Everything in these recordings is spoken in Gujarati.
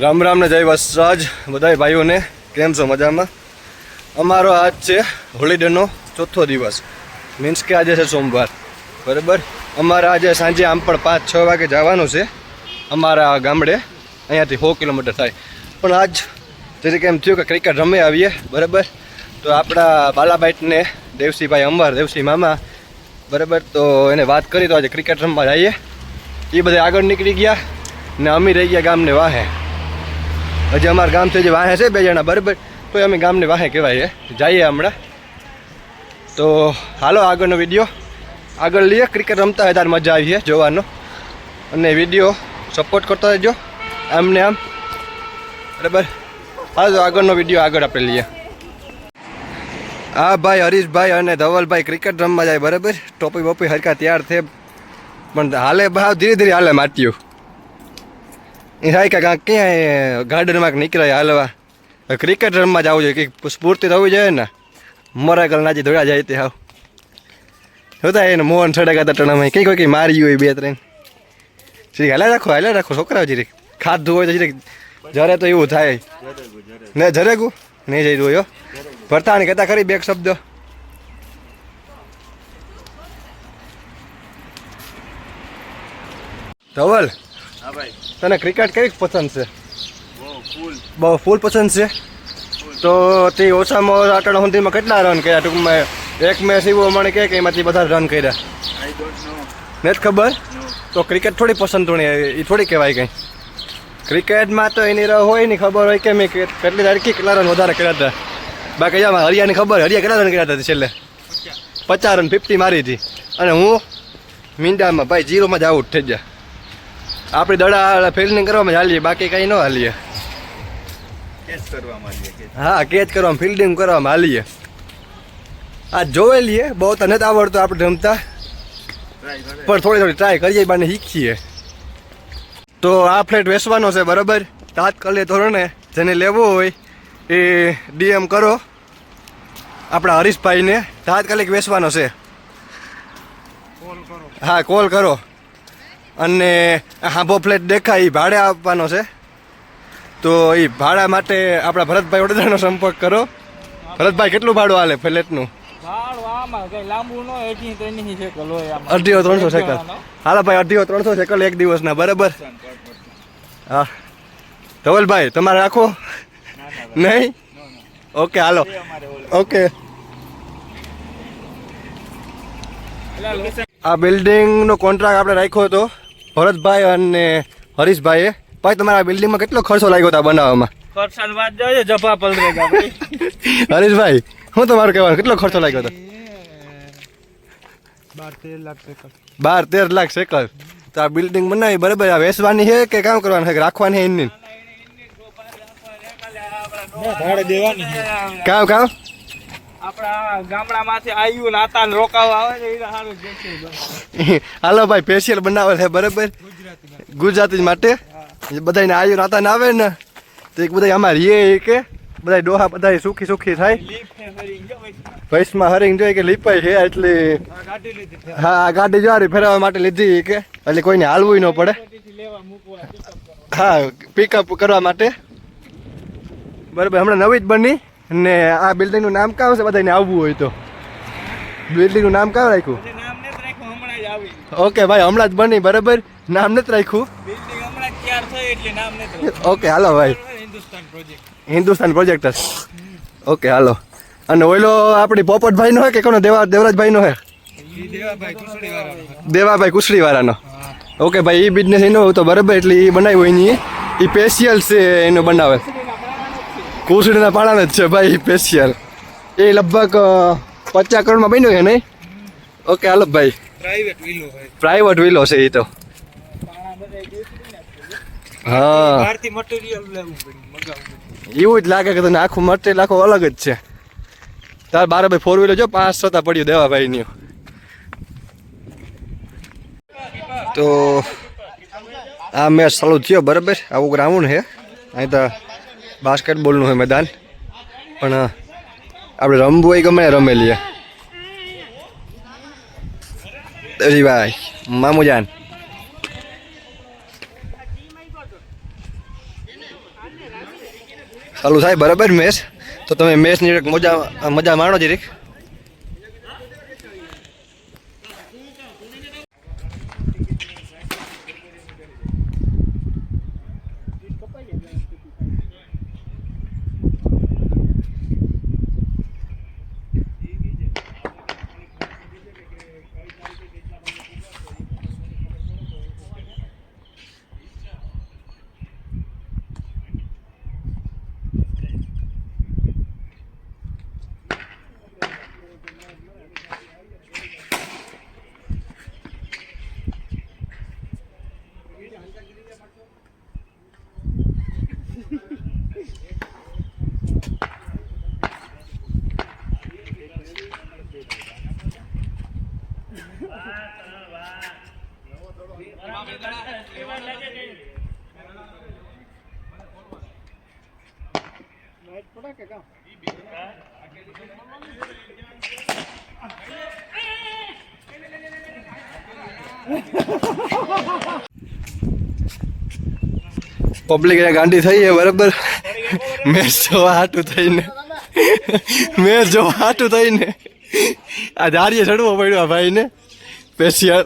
રામ રામને જય વસરાજ. બધા ભાઈઓને, કેમ છો મજામાં? અમારો આજ છે હોલિડેનો ચોથો દિવસ. મીન્સ કે આજે છે સોમવાર. બરાબર? અમારે આજે સાંજે આમ પણ પાંચ છ વાગે જવાનું છે. અમારા ગામડે અહીંયાથી સો કિલોમીટર થાય. પણ આજ તેથી એમ થયું કે ક્રિકેટ રમે આવીએ, બરાબર? તો આપણા બાલાબાઈટને દેવસીભાઈ અંબર, દેવસી મામા, બરાબર? તો એને વાત કરી તો આજે ક્રિકેટ રમવા જઈએ. એ બધા આગળ નીકળી ગયા ને અમે રહી ગયા ગામને વાહે. હજી અમારા ગામ છે જે વાહે છે બે જણા બરાબર. તો અમે ગામને વાહે કહેવાય જઈએ હમણાં. તો હાલો આગળનો વીડિયો. આગળ લઈએ. ક્રિકેટ રમતા હોય ત્યારે મજા આવી છે જોવાનો. અને વીડિયો સપોર્ટ કરતા રહેજો. આમને આમ. બરાબર. હાલો તો આગળનો વીડિયો આગળ આપણે લઈએ. હા ભાઈ, હરીશભાઈ અને ધવલભાઈ ક્રિકેટ રમવા જાય બરાબર. ટોપી બોપી હરકા તૈયાર છે. પણ હાલે ભાવ ધીરે ધીરે હાલે માટ્યું એ થાય કે કાંઈક ક્યાંય ગાર્ડનમાં નીકળાય હાલવા. ક્રિકેટ રમવા જવું જોઈએ, કંઈક સ્ફૂર્તિ થવી જોઈએ ને. મરાકલ નાચી ધોળા જાય તે હાવ. જોતા એને મોહન સડકા હતા કંઈ કોઈ કંઈક મારી હોય બે ત્રણ. શ્રી હાલે રાખો હાલે રાખો, છોકરાઓ જરીક ખાધું હોય તો જરીક જરે તો એવું થાય. ને જરેગું નહીં જઈ રહ્યો ભરતા ને કહેતા ખરી બે શબ્દ. ધવલ તને ક્રિકેટ કેવી પસંદ છે? બહુ ફૂલ પસંદ છે? તો તે ઓછામાં અટાણા સુધીમાં કેટલા રન કર્યા? ટૂંકમાં એક મેચ એવું મને કે એમાંથી બધા રન કર્યા? નથી ખબર? તો ક્રિકેટ થોડી પસંદ થોડી એ થોડી કહેવાય કંઈ. ક્રિકેટમાં તો એની રહ હોય નહીં ખબર હોય કે મેં કેટલી તારીખે કેટલા રન વધારે કર્યા હતા? બાકી જવા હરિયાની ખબર હરિયા કેટલા રન કર્યા હતા છેલ્લે? પચાસ. રન ફિફ્ટી મારી હતી. અને હું મીંડામાં ભાઈ જીરોમાં જ આઉટ થઈ ગયા. આપણી દડા ફિલ્ડિંગ કરવામાં ચાલીએ હાલીએ બાકી કંઈ ન હાલીએ. હા કેચ કરવામાં ફિલ્ડિંગ કરવામાં હાલીએ. આ જોઈ લઈએ બહુ તો નથી આવડતું આપણે રમતા. પણ થોડી થોડી ટ્રાય કરીએ બાને શીખીએ. તો આ ફ્લેટ વેચવાનો છે બરાબર? તાત્કાલિક ધોરણે જેને લેવો હોય એ ડીએમ કરો. આપણા હરીશભાઈને તાત્કાલિક વેચવાનો છે. હા કોલ કરો. અને હાંભો ફ્લેટ દેખાય એ ભાડે આપવાનો છે. તો એ ભાડા માટે આપણા ભરતભાઈ વડોદરાનો સંપર્ક કરો. ભરતભાઈ કેટલું ભાડું હાલે ફ્લેટનું અઢીઓ ત્રણસો સેકલ હાલા ભાઈ અઢીઓ ત્રણસો સેકલ એક દિવસના બરાબર? હા. ધવલભાઈ તમારે રાખો? નહીં? ઓકે હાલો. ઓકે. આ બિલ્ડિંગનો કોન્ટ્રાક્ટ આપણે રાખ્યો હતો. ભરતભાઈ અને હરીશભાઈએ. ભાઈ તમારા બિલ્ડિંગમાં કેટલો ખર્ચો લાગ્યો હતા બનાવવામાં? હરીશભાઈ હું તમારું કહેવાનું કેટલો ખર્ચો લાગ્યો હતો બાર તેર લાખ સેકલ. તો આ બિલ્ડિંગ બનાવી બરાબર આ વેચવાની છે કે કામ કરવાનું છે કે રાખવાની છે એની કામ કામ? આપણા ગામડામાંથી આવ્યું ને રોકાવા આવે ને એ સારું છે. હાલો ભાઈ સ્પેશિયલ બનાવે છે બરાબર? ગુજરાતી માટે? બધાને આયુ નાતા આવે ને તો એક બધા આમાં રીએ કે બધા ડોહા બધા સુખી સુખી થાય. વૈશમાં હરિંગ જોઈએ કે લીપાઈ છે એટલે આ ગાડી લીધી હા ગાડી જોવારી ફેરવવા માટે લીધી કે એટલે કોઈને હાલવું ન પડે. હા પિકઅપ કરવા માટે. બરાબર હમણાં નવી જ બની. ને આ બિલ્ડિંગનું નામ કામ છે? બધાને આવવું હોય તો. બિલ્ડિંગનું નામ કામ રાખ્યું? ઓકે ભાઈ હમણાં જ બની બરાબર? નામ નથી રાખ્યું? ઓકે હાલો ભાઈ. હિન્દુસ્તાન પ્રોજેક્ટ ઓકે હાલો. અને ઓઈલો આપણી પોપટભાઈ નો હે કે કોનો? દેવા દેવરાજભાઈ નો હે દેવાભાઈ કુસડી વાળાનો ઓકે ભાઈ એ બિઝનેસ એનો તો બરાબર? એટલે એ બનાવ્યો એની. એ સ્પેશિયલ છે એનો બનાવે. કુશડીના પાડાને જ છે ભાઈ સ્પેશિયલ એ લગભગ પચાસ કરોડમાં બન્યો છે નહીં? ઓકે હાલો ભાઈ. પ્રાઇવેટ વિલો પ્રાઇવેટ વિલો છે એ તો. હા. એવું જ લાગે કે તને આખું મટીરિયલ આખું અલગ જ છે. તાર બારે ભાઈ ફોર વ્હીલર જો પાંચ છતાં પડ્યું દેવા ભાઈ ની તો આ મેચ ચાલુ થયો બરાબર? આવું ગ્રાઉન્ડ છે. અહીં તો બાસ્કેટબોલનું હોય મેદાન. પણ આપણે રમવું હોય ગમે રમે લઈએ. ભાઈ મામુજાન ચાલુ થાય બરાબર મેચ. તો તમે મેચની મજા મજા માણો જરીક. પબ્લિક એ ગાંડી થઈ છે, બરાબર? મેચ જોવા હાટું થઈને મેચ જોવા હાટું થઈને આ ધારીએ ચડવો પડ્યો આ ભાઈને. સ્પેશિયલ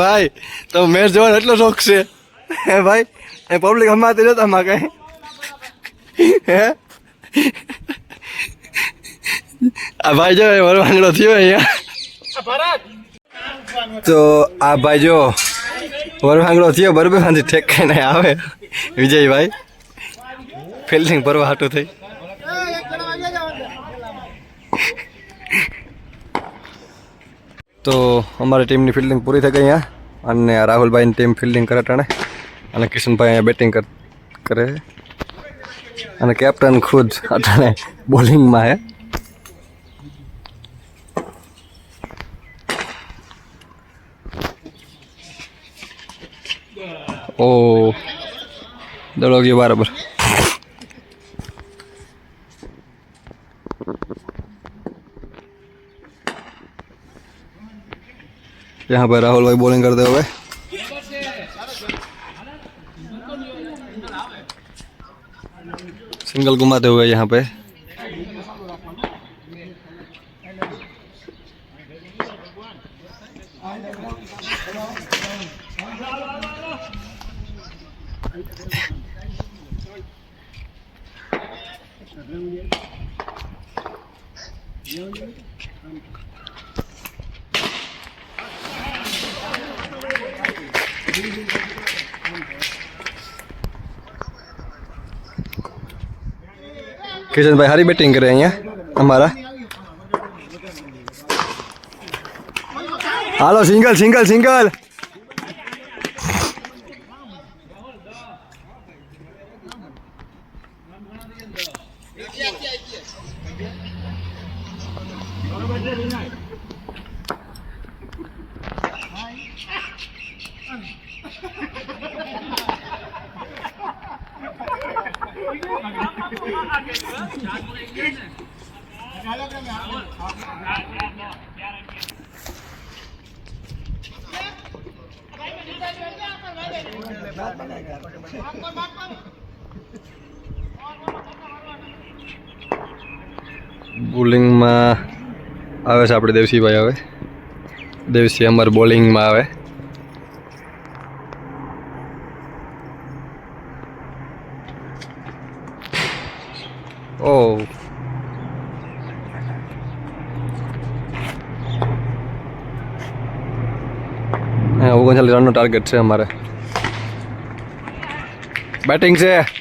ભાઈ, તો મેચ જોવાનો એટલો શોખ છે. હે ભાઈ, એ પબ્લિક હમાતી નતા માં કઈ. હે? આ ભાઈ જો વરવાંગડો થયો અહીંયા. તો આ ભાઈ જો વરવાંગડો થયો, બરોબર? સાંજે ઠેકાઈને આવે. વિજયભાઈ, ફિલ્ડિંગ ભરવા હાટું થઈ. તો અમારી ટીમની ફિલ્ડિંગ પૂરી થઈ ગઈ અહીંયા. અને રાહુલભાઈની ટીમ ફિલ્ડિંગ કરે ટાણે. અને કિશનભાઈ અહીંયા બેટિંગ કરે. અને કેપ્ટન ખુદ અટાણે બોલિંગમાં હે. ઓ દડો ગયો બરાબર यहाँ पर राहुल भाई बॉलिंग करते हुए सिंगल घुमाते हुए यहाँ पे કિશનભાઈ સારી બેટિંગ કરે અહીંયા અમારા હાલો સિંગલ સિંગલ સિંગલ બોલિંગમાં આવે છે આપણે દેવસીભાઈ હવે. દેવસી અમારે બોલિંગમાં આવે. હા ઓગણચાલીસ રનનો ટાર્ગેટ છે અમારે. બેટિંગ છે.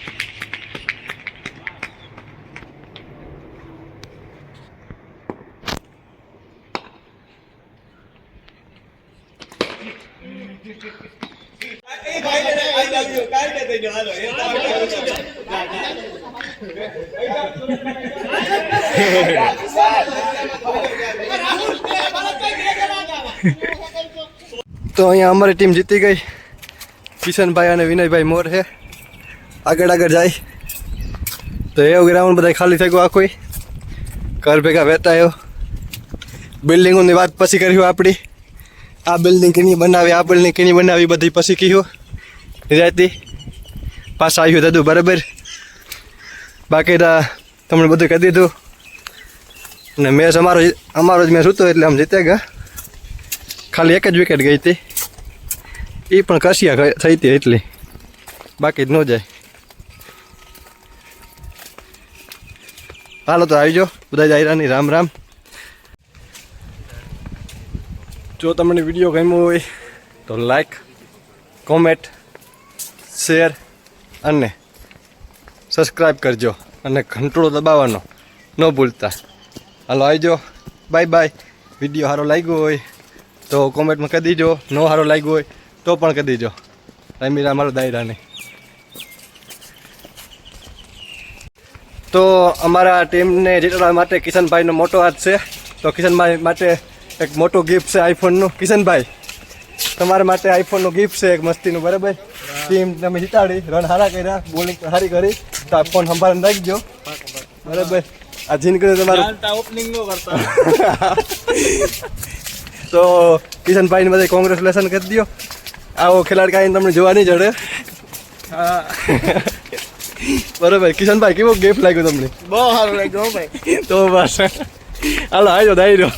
તો અહીંયા અમારી ટીમ જીતી ગઈ. કિશનભાઈ અને વિનયભાઈ મોર છે. આગળ આગળ જાય. તો એ ગ્રાઉન્ડ બધા ખાલી થઈ ગયું આખું. ઘર ભેગા વહેતા બિલ્ડિંગોની વાત પછી કર્યું આપણી આ બિલ્ડિંગ કેની બનાવી, આ બિલ્ડિંગ કેની બનાવી બધી પછી કહ્યું રહેતી પાછા આવ્યું દાદુ બરાબર. બાકી તમને બધું કહી દીધું. અને મેચ અમારો અમારો જ મેચ હતો એટલે આમ જીતે ગયા. ખાલી એક જ વિકેટ ગઈ હતી. એ પણ કશિયા થઈ હતી એટલી. બાકી ન જાય. હાલો તો આવી જાઓ. બધા જાયરાની રામ રામ. જો તમને વીડિયો ગમ્યો હોય, તો લાઈક કોમેન્ટ શેર અને સબસ્ક્રાઈબ કરજો અને ઘંટડો દબાવવાનો ન ભૂલતા. હાલો આવજો બાય બાય વીડિયો સારો લાગ્યો હોય તો કોમેન્ટમાં કહી દીજો ન સારો લાગ્યો હોય તો પણ કહી દીજો. રમીરા મારો દાયરાને. તો અમારા ટીમને જીતવા માટે કિશનભાઈનો મોટો હાથ છે તો કિશનભાઈ માટે એક મોટું ગિફ્ટ છે આઈફોનનું કિશનભાઈ તમારા માટે આઈફોનનું ગિફ્ટ છે એક મસ્તીનું બરાબર? ટીમ તમે જીતાડી રન સારા કર્યા બોલિંગ સારી કરી તો આ ફોન સંભાળીને રાખજો. બરાબર? આ જિંદગી તમારું ઓપનિંગ નો કરતા. તો કિશનભાઈને બધા કોંગ્રેચ્યુલેશન કરી દો આવો ખેલાડી કાંઈ તમને જોવા નહીં જડે. બરાબર કિશનભાઈ કેવો ગિફ્ટ લાગ્યો તમને? બહુ સારું લાગ્યું ભાઈ. તો બસ. હાલો દાઈ રહ્યો